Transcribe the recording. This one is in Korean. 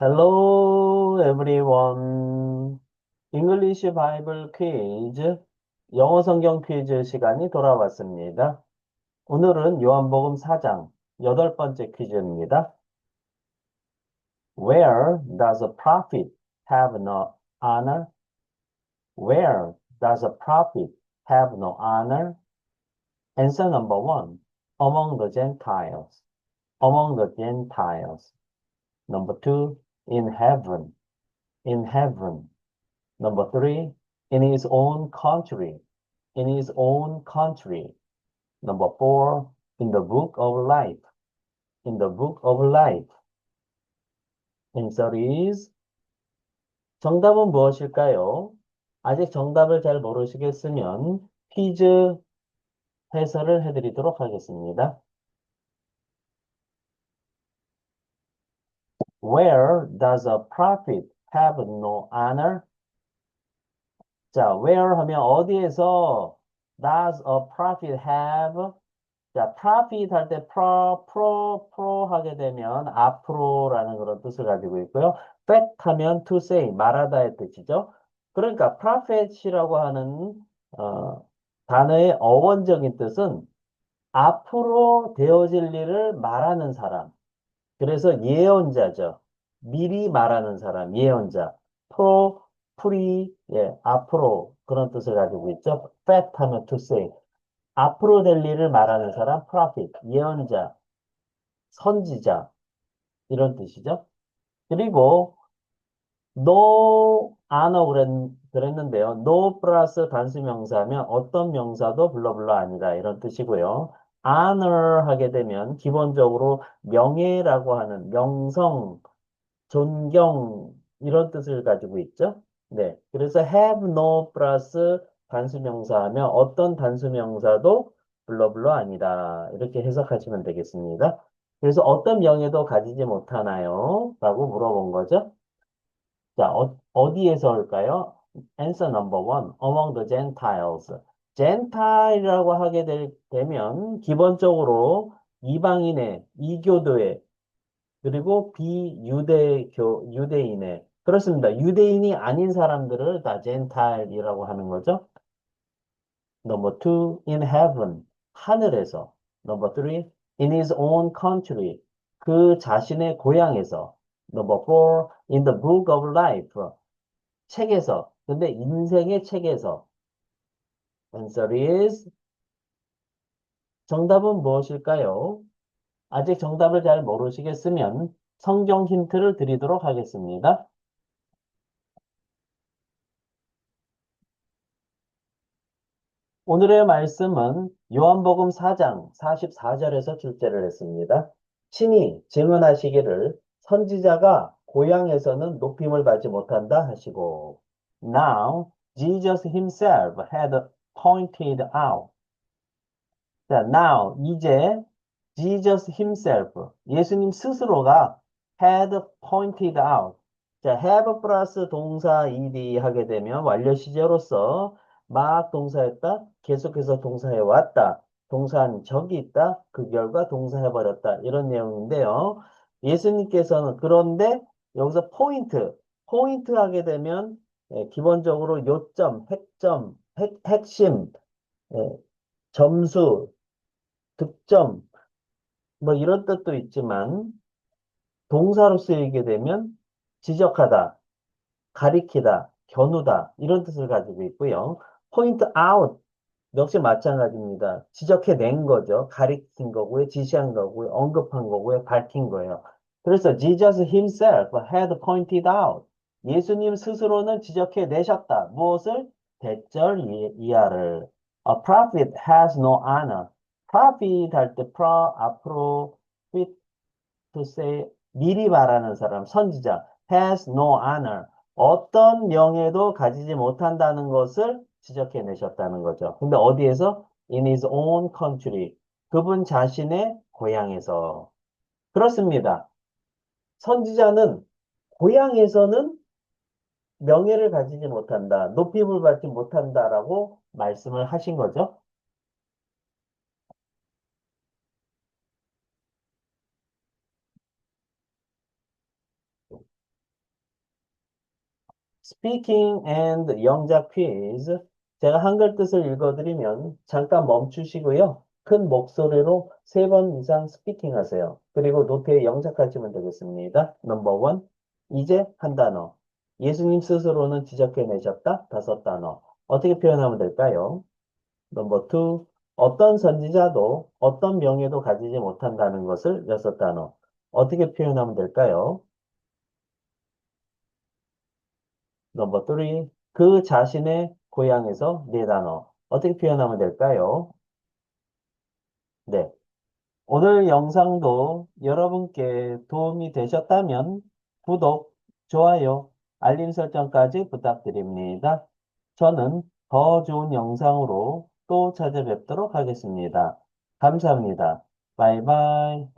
Hello everyone. English Bible quiz, 영어 성경 퀴즈 시간이 돌아왔습니다. 오늘은 요한복음 4장 여덟 번째 퀴즈입니다. Where does a prophet have no honor? Where does a prophet have no honor? Answer number one, among the Gentiles. Among the Gentiles. Number two, in heaven. In heaven. Number three, in his own country. In his own country. Number four, in the book of life. In the book of life. Answer is 정답은 무엇일까요? 아직 정답을 잘 모르시겠으면 퀴즈 해설을 해드리도록 하겠습니다. Where does a prophet have no honor? 자, where 하면 어디에서 does a prophet have? 자, prophet 할 때 pro, pro, pro 하게 되면 앞으로라는 그런 뜻을 가지고 있고요. fact 하면 to say, 말하다의 뜻이죠. 그러니까 prophet이라고 하는 어, 단어의 어원적인 뜻은 앞으로 되어질 일을 말하는 사람. 그래서 예언자죠. 미리 말하는 사람, 예언자. 프로, 프리, 예, 앞으로 그런 뜻을 가지고 있죠. fact 하면 to say. 앞으로 될 일을 말하는 사람, prophet, 예언자, 선지자, 이런 뜻이죠. 그리고 no 그랬, 그랬는데요. no 플러스 단수 명사면 어떤 명사도 불러불러 아니다. 이런 뜻이고요. honor 하게 되면 기본적으로 명예라고 하는 명성, 존경 이런 뜻을 가지고 있죠. 네. 그래서 have no 플러스 단수 명사하면 어떤 단수 명사도 불러불러 아니다. 이렇게 해석하시면 되겠습니다. 그래서 어떤 명예도 가지지 못하나요? 라고 물어본 거죠. 자, 어, 어디에서 올까요? Answer number one. Among the Gentiles. Gentile이라고 하게 될, 되면 기본적으로 이방인의, 이교도의, 그리고 비유대교, 유대인의, 그렇습니다. 유대인이 아닌 사람들을 다 Gentile이라고 하는 거죠. Number two, in heaven. 하늘에서. Number three, in his own country. 그 자신의 고향에서. Number four, in the book of life. 책에서. 근데 인생의 책에서. Answer is 정답은 무엇일까요? 아직 정답을 잘 모르시겠으면 성경 힌트를 드리도록 하겠습니다. 오늘의 말씀은 요한복음 4장 44절에서 출제를 했습니다. 친히 증언하시기를 선지자가 고향에서는 높임을 받지 못한다 하시고 Now Jesus himself had pointed out 자, now 이제 Jesus himself 예수님 스스로가 had pointed out. 자, have 플러스 동사 ed 하게 되면 완료 시제로서 막 동사했다 계속해서 동사해 왔다. 동사한 적이 있다 그 결과 동사해 버렸다. 이런 내용인데요. 예수님께서는 그런데 여기서 포인트 포인트 하게 되면 예, 기본적으로 요점, 핵점, 핵, 핵심, 예, 점수, 득점, 뭐 이런 뜻도 있지만 동사로 쓰이게 되면 지적하다, 가리키다, 겨누다 이런 뜻을 가지고 있고요. 포인트 아웃 역시 마찬가지입니다. 지적해낸 거죠. 가리킨 거고요. 지시한 거고요. 언급한 거고요. 밝힌 거예요. 그래서 Jesus himself had pointed out. 예수님 스스로는 지적해내셨다. 무엇을? 대절 이하를. A prophet has no honor. Prophet 할 때 pro 앞으로 fit to say 미리 말하는 사람 선지자 has no honor. 어떤 명예도 가지지 못한다는 것을 지적해 내셨다는 거죠. 근데 어디에서? In his own country. 그분 자신의 고향에서. 그렇습니다. 선지자는 고향에서는 명예를 가지지 못한다. 높임을 받지 못한다라고 말씀을 하신 거죠. Speaking and 영작 퀴즈. 제가 한글 뜻을 읽어드리면 잠깐 멈추시고요. 큰 목소리로 세 번 이상 스피킹 하세요. 그리고 노트에 영작하시면 되겠습니다. 넘버 원. 이제 한 단어. 예수님 스스로는 지적해내셨다. 다섯 단어. 어떻게 표현하면 될까요? 넘버 투. 어떤 선지자도 어떤 명예도 가지지 못한다는 것을 여섯 단어. 어떻게 표현하면 될까요? 넘버 3. 그 자신의 고향에서 네 단어. 어떻게 표현하면 될까요? 네. 오늘 영상도 여러분께 도움이 되셨다면 구독, 좋아요, 알림 설정까지 부탁드립니다. 저는 더 좋은 영상으로 또 찾아뵙도록 하겠습니다. 감사합니다. 바이바이.